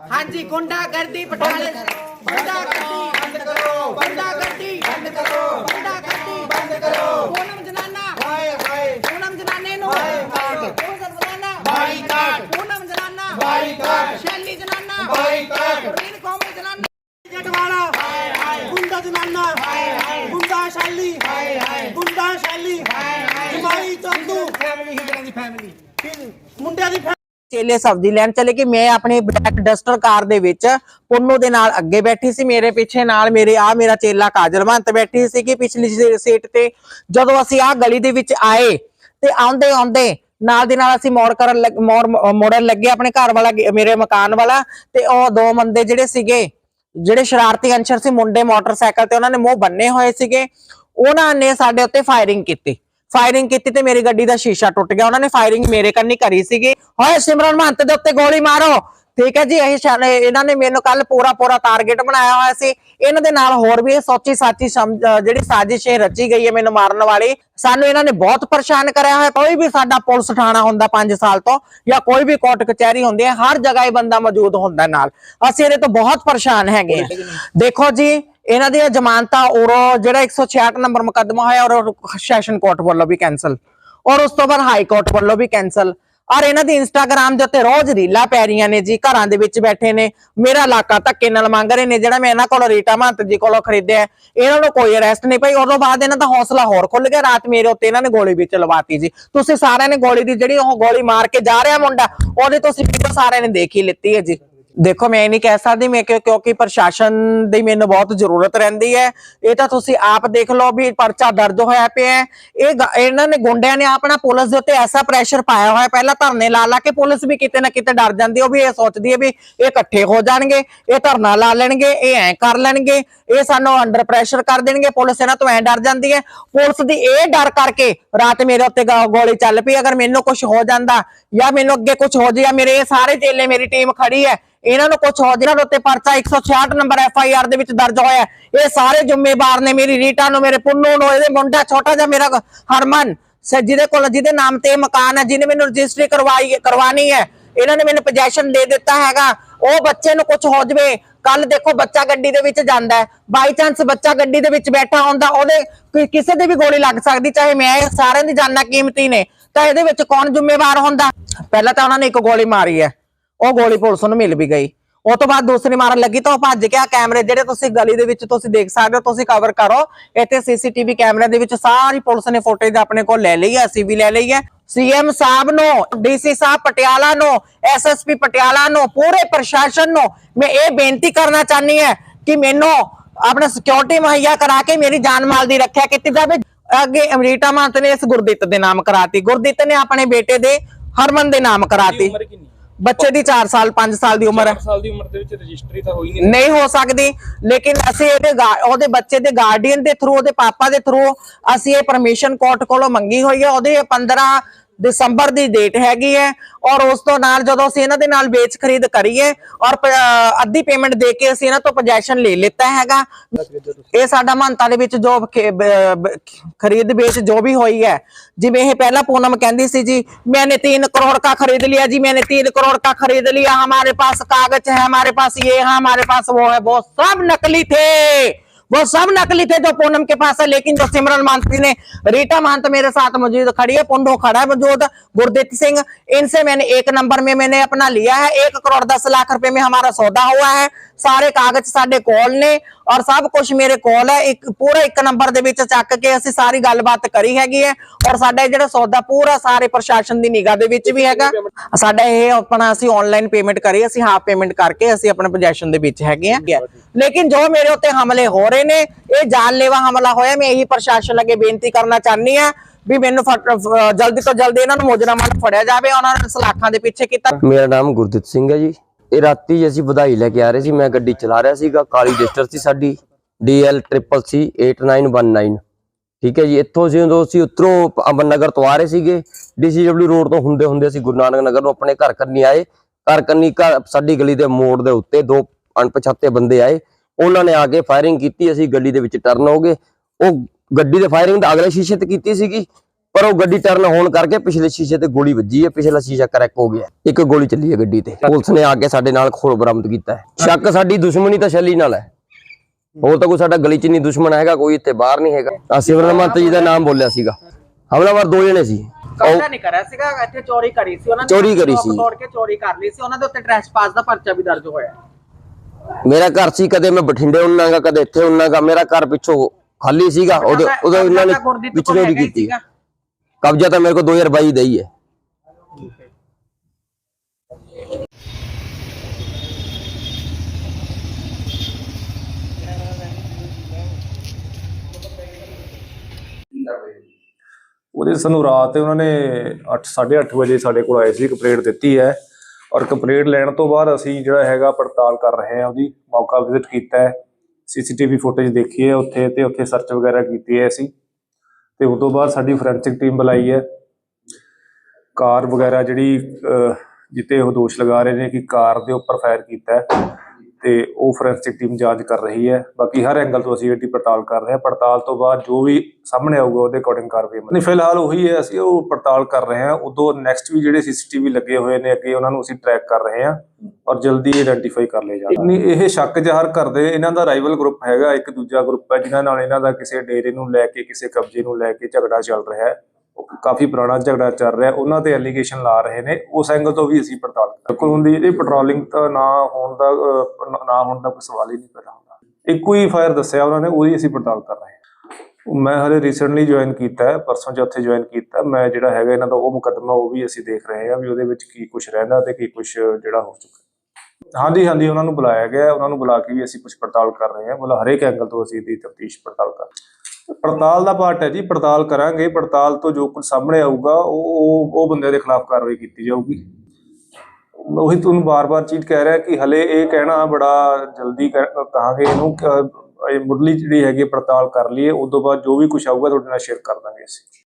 ਹਾਂਜੀ ਗੁੰਡਾਗਰਦੀ ਪਟਿਆਲੇ ਗੁੰਡਾਗਰਦੀ ਬੰਦ ਕਰੋ। ਗੁੰਡਾਗਰਦੀ ਬੰਦ ਕਰੋ। ਗੁੰਡਾਗਰਦੀ ਬੰਦ ਕਰੋ ਪੂਨਮ ਜਨਾਨਾ। ਹਾਏ ਹਾਏ। ਪੂਨਮ ਜਨਾਨੇ ਨੂੰ। ਬਾਈਕਾਟ। ਪੂਨਮ ਜਨਾਨਾ। ਬਾਈਕਾਟ। ਪੂਨਮ ਜਨਾਨਾ। ਬਾਈਕਾਟ। ਸ਼ੈਲੀ ਜਨਾਨਾ। ਬਾਈਕਾਟ। ਰੀਨ ਕੌਮੀ ਜਨਾਨਾ। ਜਟਵਾਲਾ ਹਾਏ ਹਾਏ। ਗੁੰਡਾ ਜਨਾਨਾ। ਹਾਏ ਹਾਏ। ਗੁੰਡਾ ਸ਼ਾਲੀ। ਹਾਏ ਹਾਏ। ਗੁੰਡਾ ਸ਼ਾਲੀ। ਹਾਏ ਹਾਏ। ਜਮਾਈ ਚੰਦੂ ਫੈਮਿਲੀ ਹਿਜਰਾਂ ਦੀ ਫੈਮਿਲੀ ਮੁੰਡਿਆਂ ਦੀ ਚੇਲੇ ਸਬਜ਼ੀ ਲੈਣ ਚਲੇ ਕਿ ਮੈਂ ਆਪਣੀ ਬਲੈਕ ਡਸਟਰ ਕਾਰ ਦੇ ਵਿੱਚ ਪੁੰਨੂ ਦੇ ਨਾਲ ਅੱਗੇ ਬੈਠੀ ਸੀ। ਮੇਰੇ ਪਿੱਛੇ ਨਾਲ ਮੇਰੇ ਆ ਮੇਰਾ ਚੇਲਾ ਕਾਜਲ ਮਹੰਤ ਬੈਠੀ ਸੀ ਕਿ ਪਿਛਲੀ ਸੀਟ ਤੇ ਜਦੋਂ ਅਸੀਂ ਆ ਗਲੀ ਦੇ ਵਿੱਚ ਆਏ ਤੇ ਆਉਂਦੇ ਆਉਂਦੇ ਨਾਲ ਦੀ ਨਾਲ ਅਸੀਂ ਮੋੜ ਕਰਨ ਲੱਗ- ਮੋੜ, ਮੋੜਨ ਲੱਗੇ ਆਪਣੇ ਘਰ ਵਾਲਾ, ਮੇਰੇ ਮਕਾਨ ਵਾਲਾ ਤੇ ਉਹ ਦੋ ਬੰਦੇ ਜਿਹੜੇ ਸੀਗੇ, ਜਿਹੜੇ ਸ਼ਰਾਰਤੀ ਅੰਸ਼ਰ ਸੀ, ਮੁੰਡੇ ਮੋਟਰਸਾਈਕਲ ਤੇ ਉਹਨਾਂ ਨੇ ਮੂੰਹ ਬੰਨੇ ਹੋਏ ਸੀਗੇ। ਉਹਨਾਂ ਨੇ ਸਾਡੇ ਉੱਤੇ ਫਾਇਰਿੰਗ ਕੀਤੀ। ਫਾਇਰਿੰਗ ਕੀਤੀ ਤੇ ਮੇਰੀ ਗੱਡੀ ਦਾ ਸ਼ੀਸ਼ਾ ਟੁੱਟ ਗਿਆ। ਉਹਨਾਂ ਨੇ ਫਾਇਰਿੰਗ ਮੇਰੇ ਕੰਨੀ ਕਰੀ ਸੀਗੀ। ਹੋਏ ਸਿਮਰਨ ਮਹੰਤ ਦੇ ਉੱਤੇ ਗੋਲੀ ਮਾਰੋ। ਠੀਕ ਹੈ ਜੀ ਇਹ ਇਹਨਾਂ ਨੇ ਮੈਨੂੰ ਕੱਲ ਪੂਰਾ ਪੂਰਾ ਟਾਰਗੇਟ ਬਣਾਇਆ ਹੋਇਆ ਸੀ। ਇਹਨਾਂ ਦੇ ਨਾਲ ਹੋਰ ਵੀ ਸੋਚੀ ਸਾਚੀ ਜਿਹੜੀ ਸਾਜ਼ਿਸ਼ ਇਹ ਰਚੀ ਗਈ ਹੈ ਮੈਨੂੰ ਮਾਰਨ ਵਾਲੀ ਸਾਨੂੰ ਇਹਨਾਂ ਨੇ ਬਹੁਤ ਪਰੇਸ਼ਾਨ ਕਰਿਆ ਹੋਇਆ। ਕੋਈ ਵੀ ਸਾਡਾ ਪੁਲਿਸ ਥਾਣਾ ਹੁੰਦਾ 5 ਸਾਲ ਤੋਂ ਜਾਂ ਕੋਈ ਵੀ ਕੋਰਟ ਕਚਹਿਰੀ ਹੁੰਦੀ ਹੈ ਹਰ ਜਗ੍ਹਾ ਇਹ ਬੰਦਾ ਮੌਜੂਦ ਹੁੰਦਾ ਨਾਲ। ਅਸੀਂ ਇਹਦੇ ਤੋਂ ਬਹੁਤ ਪਰੇਸ਼ਾਨ ਹੈਗੇ ਦੇਖੋ ਜੀ ਇਹਨਾਂ ਦੀਆਂ ਜ਼ਮਾਨਤਾਂ ਔਰ ਜਿਹੜਾ 166 ਨੰਬਰ ਮੁਕੱਦਮਾ ਹੋਇਆ ਔਰ ਸੈਸ਼ਨ ਕੋਰਟ ਵੱਲੋਂ ਵੀ ਕੈਨਸਲ ਔਰ ਉਸ ਤੋਂ ਬਾਅਦ ਹਾਈ ਕੋਰਟ ਵੱਲੋਂ ਵੀ ਕੈਨਸਲ ਔਰ ਇਹਨਾਂ ਦੀ ਇੰਸਟਾਗ੍ਰam ਦੇ ਉੱਤੇ ਰੋਜ਼ ਰੀਲਾਂ ਪੈ ਰਹੀਆਂ ਨੇ ਜੀ, ਘਰਾਂ ਦੇ ਵਿੱਚ ਬੈਠੇ ਨੇ। ਮੇਰਾ ਇਲਾਕਾ ਧੱਕੇ ਨਾਲ ਮੰਗ ਰਹੇ ਨੇ, ਜਿਹੜਾ ਮੈਂ ਇਹਨਾਂ ਕੋਲੋਂ ਰੀਟਾ ਮਹੰਤ ਜੀ ਕੋਲੋਂ ਖਰੀਦਿਆ ਇਹਨਾਂ ਨੂੰ ਕੋਈ ਅਰੈਸਟ ਨਹੀਂ ਪਈ। ਉਦੋਂ ਬਾਅਦ ਇਹਨਾਂ ਦਾ ਹੌਸਲਾ ਹੋਰ ਖੁੱਲ ਗਿਆ। ਰਾਤ ਮੇਰੇ ਉੱਤੇ ਇਹਨਾਂ ਨੇ ਗੋਲੀ ਵੀ ਚਲਵਾਤੀ ਜੀ। ਤੁਸੀਂ ਸਾਰਿਆਂ ਨੇ ਗੋਲੀ ਦੀ ਜਿਹੜੀ ਉਹ ਗੋਲੀ ਮਾਰ ਕੇ ਜਾ ਰਿਹਾ ਮੁੰਡਾ, ਉਹਦੇ ਤੁਸੀਂ ਵੀਡੀਓ ਸਾਰਿਆਂ ਨੇ ਦੇਖ ਹੀ ਲਿੱਤੀ ਹੈ ਜੀ। ਦੇਖੋ, ਮੈਂ ਇਹ ਨਹੀਂ ਕਹਿ ਸਕਦੀ, ਮੈਂ ਕਿਉਂਕਿ ਪ੍ਰਸ਼ਾਸਨ ਦੀ ਮੈਨੂੰ ਬਹੁਤ ਜ਼ਰੂਰਤ ਰਹਿੰਦੀ ਹੈ। ਇਹ ਤਾਂ ਤੁਸੀਂ ਆਪ ਦੇਖ ਲਓ ਵੀ ਪਰਚਾ ਦਰਜ ਹੋਇਆ ਪਿਆ ਇਹ ਗ- ਇਹਨਾਂ ਨੇ ਗੁੰਡਿਆਂ ਨੇ ਆਪਣਾ ਪੁਲਿਸ ਦੇ ਉੱਤੇ ਐਸਾ ਪ੍ਰੈਸ਼ਰ ਪਾਇਆ ਹੋਇਆ ਪਹਿਲਾਂ ਧਰਨੇ ਲਾ ਲਾ ਕੇ ਪੁਲਿਸ ਵੀ ਕਿਤੇ ਨਾ ਕਿਤੇ ਡਰ ਜਾਂਦੀ ਹੈ। ਉਹ ਵੀ ਇਹ ਸੋਚਦੀ ਹੈ ਵੀ ਇਹ ਇਕੱਠੇ ਹੋ ਜਾਣਗੇ, ਇਹ ਧਰਨਾ ਲਾ ਲੈਣਗੇ, ਇਹ ਐਂ ਕਰ ਲੈਣਗੇ, ਇਹ ਸਾਨੂੰ ਅੰਡਰ ਪ੍ਰੈਸ਼ਰ ਕਰ ਦੇਣਗੇ। ਪੁਲਿਸ ਇਹਨਾਂ ਤੋਂ ਐਂ ਡਰ ਜਾਂਦੀ ਹੈ। ਪੁਲਿਸ ਦੀ ਇਹ ਡਰ ਕਰਕੇ ਰਾਤ ਮੇਰੇ ਉੱਤੇ ਗ- ਗੋਲੀ ਚੱਲ ਪਈ। ਅਗਰ ਮੈਨੂੰ ਕੁਝ ਹੋ ਜਾਂਦਾ ਜਾਂ ਮੈਨੂੰ ਅੱਗੇ ਕੁਝ ਹੋ ਜਾਇਆ ਮੇਰੇ ਇਹ ਸਾਰੇ ਚੇਲੇ ਮੇਰੀ ਟੀਮ ਖੜੀ ਹੈ ਇਹਨਾਂ ਨੂੰ ਕੁਝ ਹੋ ਜਿਹਨਾਂ ਦੇ ਉੱਤੇ ਪਰਚਾ 166 ਨੰਬਰ ਐਫ ਆਈ ਆਰ ਦੇ ਵਿੱਚ ਦਰਜ ਹੋਇਆ ਇਹ ਸਾਰੇ ਜ਼ਿੰਮੇਵਾਰ ਨੇ ਮੇਰੀ, ਰੀਟਾ ਨੂੰ, ਮੇਰੇ ਪੁੰਨੂ ਨੂੰ, ਇਹਦੇ ਮੁੰਡਾ ਛੋਟਾ ਜਿਹਾ ਮੇਰਾ ਹਰਮਨ, ਸ- ਜਿਹਦੇ ਕੋਲ, ਜਿਹਦੇ ਨਾਮ ਤੇ ਮਕਾਨ ਹੈ, ਜਿਹਨੇ ਮੈਨੂੰ ਰਜਿਸਟਰੀ ਕਰਵਾਈ ਕਰਵਾਣੀ ਹੈ, ਇਹਨਾਂ ਨੇ ਮੈਨੂੰ ਪੋਜੈਸ਼ਨ ਦੇ ਦਿੱਤਾ ਹੈਗਾ, ਉਹ ਬੱਚੇ ਨੂੰ ਕੁਝ ਹੋ ਜਵੇ ਕੱਲ ਦੇਖੋ ਬੱਚਾ ਗੱਡੀ ਦੇ ਵਿੱਚ ਜਾਂਦਾ ਹੈ, ਬਾਈ ਚਾਂਸ ਬੱਚਾ ਗੱਡੀ ਦੇ ਵਿੱਚ ਬੈਠਾ ਹੁੰਦਾ, ਉਹਦੇ ਕਿਸੇ ਦੇ ਵੀ ਗੋਲੀ ਲੱਗ ਸਕਦੀ, ਚਾਹੇ ਮੈਂ ਸਾਰਿਆਂ ਦੀ ਜਾਨਾਂ ਕੀਮਤੀ ਨੇ, ਤਾਂ ਇਹਦੇ ਵਿੱਚ ਕੌਣ ਜ਼ਿੰਮੇਵਾਰ ਹੁੰਦਾ? ਪਹਿਲਾਂ ਤਾਂ ਉਹਨਾਂ ਨੇ ਇੱਕ ਗੋਲੀ ਮਾਰੀ ਹੈ। ਉਹ ਗੋਲੀ ਪੁਲਿਸ ਨੂੰ ਮਿਲ ਵੀ ਗਈ। ਉਹ ਤੋਂ ਬਾਅਦ ਦੂਸਰੀ ਮਾਰਨ ਲੱਗੀ ਤਾਂ ਉਹ ਭੱਜ ਗਿਆ। ਕੈਮਰੇ ਜਿਹੜੇ ਤੁਸੀਂ ਗਲੀ ਦੇ ਵਿੱਚ ਤੁਸੀਂ ਦੇਖ ਸਕਦੇ ਹੋ, ਤੁਸੀਂ ਕਵਰ ਕਰੋ। ਇੱਥੇ ਸੀਸੀਟੀਵੀ ਕੈਮਰੇ ਦੇ ਵਿੱਚ ਸਾਰੀ ਪੁਲਿਸ ਨੇ ਫੁਟੇਜ ਆਪਣੇ ਕੋਲ ਲੈ ਲਈ ਹੈ, ਅਸੀਂ ਵੀ ਲੈ ਲਈ ਹੈ। ਸੀਐਮ ਸਾਹਿਬ ਨੂੰ ਡੀਸੀ ਸਾਹਿਬ ਪਟਿਆਲਾ ਨੂੰ ਐਸਐਸਪੀ ਪਟਿਆਲਾ ਨੂੰ, ਪੂਰੇ ਪ੍ਰਸ਼ਾਸਨ ਨੂੰ ਮੈਂ ਇਹ ਬੇਨਤੀ ਕਰਨਾ ਚਾਹਨੀ ਹੈ ਕਿ ਮੈਨੂੰ ਆਪਣਾ ਸਿਕਿਉਰਿਟੀ ਮੁਹੱਈਆ ਕਰਾ ਕੇ ਮੇਰੀ ਜਾਨ ਮਾਲ ਦੀ ਰੱਖਿਆ ਕੀਤੀ ਜਾਵੇ। ਅੱਗੇ ਅਮਰੀਟਾ ਮਾਤ ਨੇ ਇਸ ਗੁਰਦਿੱਤ ਦੇ ਨਾਮ ਕਰਾਤੀ। ਗੁਰਦਿੱਤ ਨੇ ਆਪਣੇ ਬੇਟੇ ਦੇ ਹਰਮਨ ਦੇ ਨਾਮ ਕਰਾਤੀ। ਬੱਚੇ ਦੀ 4 ਸਾਲ 5 ਸਾਲ ਦੀ ਉਮਰ ਹੈ। 4 ਸਾਲ ਦੀ ਉਮਰ ਦੇ ਵਿੱਚ ਰਜਿਸਟਰੀ ਤਾਂ ਹੋਈ ਨਹੀਂ। ਨਹੀਂ ਹੋ ਸਕਦੀ ਲੇਕਿਨ ਅਸੀਂ ਇਹਦੇ ਉਹਦੇ ਬੱਚੇ ਦੇ ਗਾਰਡੀਅਨ ਦੇ ਥਰੂ ਉਹਦੇ ਪਾਪਾ ਦੇ ਥਰੂ ਅਸੀਂ ਇਹ ਪਰਮਿਸ਼ਨ ਕੋਰਟ ਕੋਲੋਂ ਮੰਗੀ ਹੋਈ ਹੈ। ਉਹਦੇ 15 ਦਸੰਬਰ ਦੀ ਡੇਟ ਹੈਗੀ ਹੈ ਔਰ ਉਸ ਤੋਂ ਨਾਲ ਜਦੋਂ ਅਸੀਂ ਇਹਨਾਂ ਦੇ ਨਾਲ ਵੇਚ ਖਰੀਦ ਕਰੀਏ ਔਰ ਅੱਧੀ ਪੇਮੈਂਟ ਦੇ ਕੇ ਅਸੀਂ ਇਹਨਾਂ ਤੋਂ ਪੋਜੈਸ਼ਨ ਲੈ ਲਿੱਤਾ ਹੈਗਾ। ਇਹ ਸਾਡਾ ਮਹੰਤਾ ਦੇ ਵਿੱਚ ਜੋ ਖਰੀਦ ਵੇਚ ਜੋ ਵੀ ਹੋਈ ਹੈ। ਜਿਵੇਂ ਇਹ ਪਹਿਲਾਂ ਪੂਨਮ ਕਹਿੰਦੀ ਸੀ ਜੀ ਮੈਨੇ 3 ਕਰੋੜ ਦਾ ਖਰੀਦ ਲਿਆ ਜੀ ਮੈਨੇ 3 ਕਰੋੜ ਦਾ ਖਰੀਦ ਲਿਆ। ਹਮਾਰੇ ਪਾਸ ਕਾਗਜ਼ ਹੈ, ਹਮਾਰੇ ਪਾਸ ਇਹ ਹੈ ਹਮਾਰੇ ਪਾਸ ਉਹ ਹੈ ਬਹੁਤ ਸਭ ਨਕਲੀ ਥੇ। वो सब नकली थे जो पूनम के पास है, लेकिन जो सिमरन मानसी ने, रीटा महंत मेरे साथ मौजूद खड़ी है, पुंडो खड़ा है मौजूद गुरदित सिंह। इनसे मैंने एक नंबर में मैंने अपना लिया है, एक करोड़ दस लाख रुपए में हमारा सौदा हुआ है। ਸਾਰੇ ਕਾਗਜ਼ ਸਾਡੇ ਕੋਲ ਨੇ ਔਰ ਸਭ ਕੁਝ ਮੇਰੇ ਕੋਲ ਹੈ। ਇੱਕ ਪੂਰਾ ਇੱਕ ਨੰਬਰ ਦੇ ਵਿੱਚ ਚੱਕ ਕੇ ਅਸੀਂ ਸਾਰੀ ਗੱਲਬਾਤ ਕਰੀ ਹੈਗੀ ਹੈ ਔਰ ਸਾਡਾ ਜਿਹੜਾ ਸੌਦਾ ਪੂਰਾ ਸਾਰੇ ਪ੍ਰਸ਼ਾਸਨ ਦੀ ਨਿਗਾਹ ਦੇ ਵਿੱਚ ਵੀ ਹੈਗਾ। ਸਾਡਾ ਇਹ ਆਪਣਾ ਅਸੀਂ ਆਨਲਾਈਨ ਪੇਮੈਂਟ ਕਰੀ, ਅਸੀਂ ਹਾਫ ਪੇਮੈਂਟ ਕਰਕੇ ਅਸੀਂ ਆਪਣੇ ਪੋਜੈਸ਼ਨ ਦੇ ਵਿੱਚ ਹੈਗੇ ਆ ਲੇਕਿਨ ਜੋ ਮੇਰੇ ਉੱਤੇ ਹਮਲੇ ਹੋ ਰਹੇ ਨੇ, ਇਹ ਜਾਨਲੇਵਾ ਹਮਲਾ ਹੋਇਆ, ਮੈਂ ਇਹੀ ਪ੍ਰਸ਼ਾਸਨ ਅੱਗੇ ਬੇਨਤੀ ਕਰਨਾ ਚਾਹਨੀ ਆ ਵੀ ਮੈਨੂੰ ਜਲਦੀ ਤੋਂ ਜਲਦੀ ਇਹਨਾਂ ਨੂੰ ਮੁਜਰਮਾਂ ਨੂੰ ਫੜਿਆ ਜਾਵੇ, ਉਹਨਾਂ ਨੇ ਸਲਾਖਾਂ ਦੇ ਪਿੱਛੇ ਕੀਤਾ। ਮੇਰਾ ਨਾਮ ਗੁਰਦੀਪ ਸਿੰਘ ਹੈ ਜੀ। ਇਹ ਰਾਤੀ ਅਸੀਂ ਵਧਾਈ ਲੈ ਕੇ ਆ ਰਹੇ ਸੀ, ਮੈਂ ਗੱਡੀ ਚਲਾ ਰਿਹਾ ਸੀਗਾ, ਕਾਲੀ ਰਜਿਸਟਰ ਸੀ ਸਾਡੀ DL ਟ੍ਰਿਪਲ ਸੀ 8919 ਠੀਕ ਹੈ ਜੀ, ਇੱਥੋਂ ਜਦੋਂ ਅਸੀਂ ਉਤਰੋਂ ਅਮਨ ਨਗਰ ਤੋਂ ਆ ਰਹੇ ਸੀਗੇ DCW ਰੋਡ ਤੋਂ ਹੁੰਦੇ ਹੁੰਦੇ ਅਸੀਂ ਗੁਰੂ ਨਾਨਕ ਨਗਰ ਨੂੰ ਆਪਣੇ ਘਰ ਕੰਨੀ ਆਏ, ਘਰ ਕੰਨੀ ਘਰ ਸਾਡੀ ਗਲੀ ਦੇ ਮੋੜ ਦੇ ਉੱਤੇ ਦੋ ਅਣਪਛਾਤੇ ਬੰਦੇ ਆਏ, ਉਹਨਾਂ ਨੇ ਆ ਕੇ ਫਾਇਰਿੰਗ ਕੀਤੀ, ਅਸੀਂ ਗੱਡੀ ਦੇ ਵਿੱਚ ਟਰਨ ਹੋ ਗਏ, ਉਹ ਗੱਡੀ ਦੇ ਫਾਇਰਿੰਗ ਦਾ ਅਗਲੇ ਸ਼ੀਸ਼ੇ ਤੇ ਕੀਤੀ ਸੀਗੀ ਪਰ ਉਹ ਗੱਡੀ ਟਰਨ ਹੋਣ ਕਰਕੇ ਪਿਛਲੇ ਸ਼ੀਸ਼ੇ ਤੇ ਗੋਲੀ ਵੱਜੀ ਹੈ ਪਿਛਲਾ ਸ਼ੀਸ਼ਾ ਕਰੈਕ ਹੋ ਗਿਆ ਇੱਕ ਗੋਲੀ ਚੱਲੀ ਹੈ ਗੱਡੀ ਤੇ। ਪੁਲਿਸ ਨੇ ਆ ਕੇ ਸਾਡੇ ਨਾਲ ਖੋਲ ਬਰਾਮਦ ਕੀਤਾ ਹੈ। ਸ਼ੱਕ। ਸਾਡੀ ਦੁਸ਼ਮਣੀ ਤਾਂ ਸ਼ੈਲੀ ਨਾਲ ਹੈ। ਹੋਰ ਤਾਂ ਕੋਈ ਸਾਡਾ ਗਲੀ 'ਚ ਨਹੀਂ ਦੁਸ਼ਮਣ ਹੈਗਾ ਕੋਈ ਇੱਥੇ ਬਾਹਰ ਨਹੀਂ ਹੈਗਾ। ਆ ਸਿਮਰਨਮੰਤ ਜੀ ਦਾ ਨਾਮ ਬੋਲਿਆ ਸੀਗਾ। ਹਮਲਾਵਰ ਦੋ ਜਣੇ ਸੀ। ਕਬਜ਼ਾ ਨਹੀਂ ਕਰਿਆ ਸੀਗਾ ਇੱਥੇ ਚੋਰੀ ਕਰੀ ਸੀ ਉਹਨਾਂ ਚੋਰੀ ਕਰੀ ਸੀ। ਤੋੜ ਕੇ ਚੋਰੀ ਕਰ ਲਈ ਸੀ ਉਹਨਾਂ ਦੇ ਉੱਤੇ ਟ੍ਰੈਸਪਾਸ ਦਾ ਪਰਚਾ ਵੀ ਦਰਜ ਹੋਇਆ। ਮੇਰਾ ਘਰ ਸੀ ਕਦੇ ਮੈਂ ਬਠਿੰਡੇ ਹੁੰਨਾਗਾ ਕਦੇ ਇੱਥੇ ਹੁੰਨਾਗਾ ਮੇਰਾ ਘਰ ਪਿੱਛੋਂ ਖਾਲੀ ਸੀਗਾ। ਉਹਦੇ ਉਦੋਂ ਇਹਨਾਂ ਨੇ ਪਿਛਲੇ ਦੀ ਕੀਤੀ ਹੈ। ਕਬਜ਼ਾ ਤਾਂ ਮੇਰੇ ਕੋਲ 2022 ਦਾ ਹੀ ਹੈ। ਉਹਦੇ ਸਾਨੂੰ ਰਾਤ ਉਹਨਾਂ ਨੇ 8 8:30 ਵਜੇ ਸਾਡੇ ਕੋਲ ਆਏ ਸੀ ਕੰਪਲੇਂਟ ਦਿੱਤੀ ਹੈ। ਔਰ ਕੰਪਲੇਂਟ ਲੈਣ ਤੋਂ ਬਾਅਦ ਅਸੀਂ ਜਿਹੜਾ ਹੈਗਾ ਪੜਤਾਲ ਕਰ ਰਹੇ ਹਾਂ, ਉਹਦੀ ਮੌਕਾ ਵਿਜ਼ਿਟ ਕੀਤਾ ਹੈ। ਸੀਸੀਟੀਵੀ ਫੁਟੇਜ ਦੇਖੀ ਹੈ ਉੱਥੇ ਤੇ ਉੱਥੇ ਸਰਚ ਵਗੈਰਾ ਕੀਤੀ ਹੈ ਅਸੀਂ। ਤੇ ਉਸ ਤੋਂ ਬਾਅਦ ਸਾਡੀ ਫੋਰੈਂਸਿਕ ਟੀਮ ਬੁਲਾਈ ਹੈ। ਕਾਰ ਵਗੈਰਾ ਜਿਹੜੀ ਅਹ, ਜਿੱਤੇ ਉਹ ਦੋਸ਼ ਲਗਾ ਰਹੇ ਨੇ ਕਿ ਕਾਰ ਦੇ ਉੱਪਰ ਫਾਇਰ ਕੀਤਾ ਹੈ। ਤੇ ਉਹ ਫੋਰੈਂਸਿਕ ਟੀਮ ਜਾਂਚ ਕਰ ਰਹੀ ਹੈ। ਬਾਕੀ ਹਰ ਐਂਗਲ ਤੋਂ ਅਸੀਂ ਇਹਦੀ ਪੜਤਾਲ ਕਰ ਰਹੇ ਹਾਂ। ਪੜਤਾਲ ਤੋਂ ਬਾਅਦ ਜੋ ਵੀ ਸਾਹਮਣੇ ਆਊਗਾ, ਉਹਦੇ ਅਕੋਰਡਿੰਗ ਕਾਰਵਾਈ ਨਹੀਂ ਫਿਲਹਾਲ ਉਹੀ ਹੈ, ਅਸੀਂ ਉਹ ਪੜਤਾਲ ਕਰ ਰਹੇ ਹਾਂ। ਉਦੋਂ ਨੈਕਸਟ ਵੀ ਜਿਹੜੇ ਸੀਸੀਟੀਵੀ ਲੱਗੇ ਹੋਏ ਨੇ, ਅੱਗੇ ਉਹਨਾਂ ਨੂੰ ਅਸੀਂ ਟਰੈਕ ਕਰ ਰਹੇ ਹਾਂ ਔਰ ਜਲਦੀ ਆਇਡੈਂਟੀਫਾਈ ਕਰ ਲਏ ਜਾਣਗੇ ਨਹੀਂ ਇਹ ਸ਼ੱਕ ਜ਼ਾਹਰ ਕਰਦੇ, ਇਹਨਾਂ ਦਾ ਰਾਈਵਲ ਗਰੁੱਪ ਹੈਗਾ, ਇੱਕ ਦੂਜਾ ਗਰੁੱਪ ਹੈ, ਜਿਨ੍ਹਾਂ ਨਾਲ ਇਹਨਾਂ ਦਾ ਕਿਸੇ ਡੇਰੇ ਨੂੰ ਲੈ ਕੇ, ਕਿਸੇ ਕਬਜ਼ੇ ਨੂੰ ਲੈ ਕੇ ਝਗੜਾ ਚੱਲ ਰਿਹਾ ਹੈ। ਕਾਫੀ ਪੁਰਾਣਾ ਝਗੜਾ ਚੱਲ ਰਿਹਾ, ਉਹਨਾਂ ਤੇ ਐਲੀਗੇਸ਼ਨ ਲਾ ਰਹੇ ਨੇ, ਉਸ ਐਂਗਲ ਤੋਂ ਵੀ ਅਸੀਂ ਪੜਤਾਲ ਕਰ ਕੋਈ ਹੁੰਦੀ ਇਹ ਪੈਟਰੋਲਿੰਗ ਤਾਂ ਨਾ ਹੋਣ ਦਾ ਨਾ- ਹੋਣ ਦਾ ਕੋਈ ਸਵਾਲ ਹੀ ਨਹੀਂ ਪੈਦਾ ਹੁੰਦਾ। ਇੱਕੋ ਹੀ ਫਾਇਰ ਦੱਸਿਆ ਉਹਨਾਂ ਨੇ ਉਹਦੀ ਅਸੀਂ ਪੜਤਾਲ ਕਰ ਰਹੇ ਹਾਂ। ਮੈਂ ਹਲੇ ਰੀਸੈਂਟਲੀ ਜੁਆਇਨ ਕੀਤਾ ਹੈ, ਪਰਸੋਂ ਚੌਥੇ ਜੁਆਇਨ ਕੀਤਾ, ਮੈਂ ਜਿਹੜਾ ਹੈਗਾ ਇਹਨਾਂ ਦਾ ਉਹ ਮੁਕੱਦਮਾ, ਉਹ ਵੀ ਅਸੀਂ ਦੇਖ ਰਹੇ ਹਾਂ ਵੀ ਉਹਦੇ ਵਿੱਚ ਕੀ ਕੁਝ ਰਹਿੰਦਾ ਤੇ ਕੀ ਕੁਝ ਜਿਹੜਾ ਹੋ ਚੁੱਕਾ ਹਾਂਜੀ ਹਾਂਜੀ, ਉਹਨਾਂ ਨੂੰ ਬੁਲਾਇਆ ਗਿਆ, ਉਹਨਾਂ ਨੂੰ ਬੁਲਾ ਕੇ ਵੀ ਅਸੀਂ ਕੁਝ ਪੜਤਾਲ ਕਰ ਰਹੇ ਹਾਂ, ਮਤਲਬ ਹਰੇਕ ਐਂਗਲ ਤੋਂ ਅਸੀਂ ਇਹਦੀ ਤਫਤੀਸ਼ ਪੜਤਾਲ ਕਰ ਰਹੇ ਪੜਤਾਲ ਦਾ ਪਾਰਟ ਹੈ ਜੀ, ਪੜਤਾਲ ਕਰਾਂਗੇ, ਪੜਤਾਲ ਤੋਂ ਜੋ ਕੁਝ ਸਾਹਮਣੇ ਆਊਗਾ, ਉਹ ਉਹ ਉਹ ਬੰਦੇ ਦੇ ਖਿਲਾਫ ਕਾਰਵਾਈ ਕੀਤੀ ਜਾਊਗੀ। ਉਹੀ ਤੁਹਾਨੂੰ ਬਾਰ-ਬਾਰ ਚੀਜ਼ ਕਹਿ ਰਿਹਾ ਕਿ ਹਲੇ ਇਹ ਕਹਿਣਾ ਬੜਾ ਜਲਦੀ ਕਹਿ- ਕਹਾਂਗੇ ਇਹਨੂੰ ਇਹ ਮੁੱਢਲੀ ਜਿਹੜੀ ਹੈਗੀ ਪੜਤਾਲ ਕਰ ਲਈਏ ਉਸ ਤੋਂ ਬਾਅਦ ਜੋ ਵੀ ਕੁਝ ਆਊਗਾ ਤੁਹਾਡੇ ਨਾਲ ਸ਼ੇਅਰ ਕਰ ਦਾਂਗੇ ਅਸੀਂ।